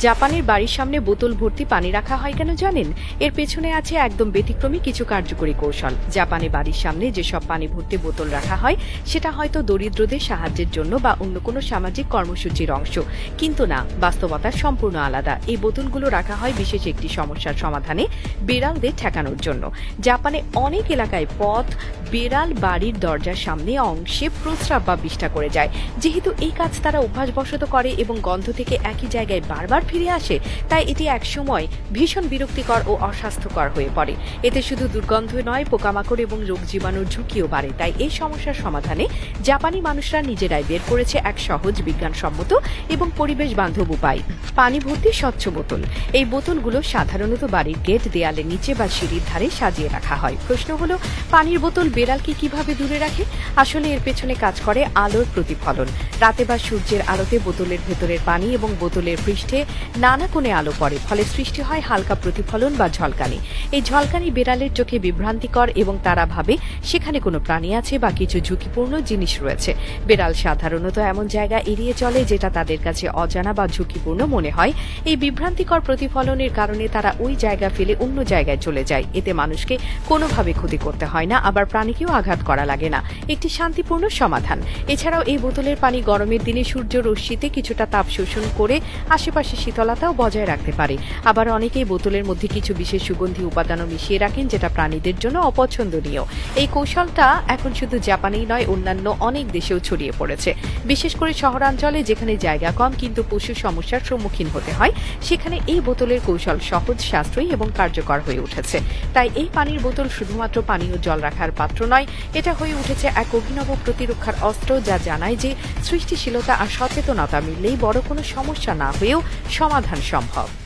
জাপানের বাড়ির সামনে বোতল ভর্তি পানি রাখা হয় কেন জানেন? এর পেছনে আছে একদম ব্যতিক্রমী কিছু কার্যকরী কৌশল। জাপানে বাড়ির সামনে যেসব পানি ভর্তি বোতল রাখা হয়, সেটা হয়তো দরিদ্রদের সাহায্যের জন্য বা অন্য কোনো সামাজিক কর্মসূচির অংশ। কিন্তু না, বাস্তবতা সম্পূর্ণ আলাদা। এই বোতলগুলো রাখা হয় বিশেষ একটি সমস্যার সমাধানে বিড়ালদের ঠেকানোর জন্য। জাপানে অনেক এলাকায় পথ, বিড়াল বাড়ির দরজার সামনে অংশে প্রস্রাব বা বিষ্ঠা করে যায়। যেহেতু এই কাজ তারা অভ্যাসবশত করে এবং গন্ধ থেকে একই জায়গায় বারবার ফিরে আসে, তাই এটি একসময় ভীষণ বিরক্তিকর ও অস্বাস্থ্যকর হয়ে পড়ে। এতে শুধু দুর্গন্ধ নয়, পোকামাকড় এবং রোগ জীবাণুর ঝুঁকিও বাড়ে, তাই এই সমস্যার সমাধানে জাপানি মানুষরা নিজেরাই বের করেছে এক সহজ বিজ্ঞানসম্মত এবং পরিবেশ বান্ধব উপায়, পানি ভর্তি স্বচ্ছ বোতল। এই বোতলগুলো সাধারণত বাড়ির গেট দেয়ালের নিচে বা সিঁড়ির ধারে সাজিয়ে রাখা হয়। প্রশ্ন হলো, পানির বোতল বেড়ালকে কীভাবে দূরে রাখে? আসলে এর পেছনে কাজ করে আলোর প্রতিফলন। রাতে বা সূর্যের আলোতে বোতলের ভেতরের পানি এবং বোতলের পৃষ্ঠে নানা কোণে আলো পড়ে, ফলে সৃষ্টি হয় হালকা প্রতিফলন বা ঝলকানি। এই ঝলকানি বিড়ালের চোখে বিভ্রান্তিকর এবং তারা ভাবে সেখানে কোনো প্রাণী আছে বা কিছু ঝুঁকিপূর্ণ জিনিস রয়েছে। বিড়াল সাধারণত এমন জায়গা এড়িয়ে চলে যেটা তাদের কাছে অজানা বা ঝুঁকিপূর্ণ মনে হয়। এই বিভ্রান্তিকর প্রতিফলনের কারণে তারা ওই জায়গা ফেলে অন্য জায়গায় চলে যায়। এতে মানুষকে কোনোভাবে ক্ষতি করতে হয় না, আবার প্রাণীকেও আঘাত করা লাগে না। একটি শান্তিপূর্ণ সমাধান। এছাড়াও এই বোতলের পানি গরমের দিনে সূর্য রশ্মিতে কিছুটা তাপ শোষণ করে আশেপাশে শীতলতাও বজায় রাখতে পারে। আবার অনেকেই বোতলের মধ্যে কিছু বিশেষ সুগন্ধি উপাদানও মিশিয়ে রাখেন, যেটা প্রাণীদের জন্য অপছন্দনীয়। এই কৌশলটা এখন শুধু জাপানেই নয়, অন্যান্য অনেক দেশেও ছড়িয়ে পড়েছে। বিশেষ করে শহরাঞ্চলে যেখানে জায়গা কম কিন্তু পশু সমস্যার সম্মুখীন হতে হয়, সেখানে এই বোতলের কৌশল সহজ, সাশ্রয়ী এবং কার্যকর হয়ে উঠেছে। তাই এই পানির বোতল শুধুমাত্র পানীয় জল রাখার পাত্র নয়, এটা হয়ে উঠেছে এক অভিনব প্রতিরক্ষার অস্ত্র যা জানায় যে সৃষ্টিশীলতা আর সচেতনতা মিললেই বড় কোনো সমস্যা না হয়েও সমাধান সম্ভব।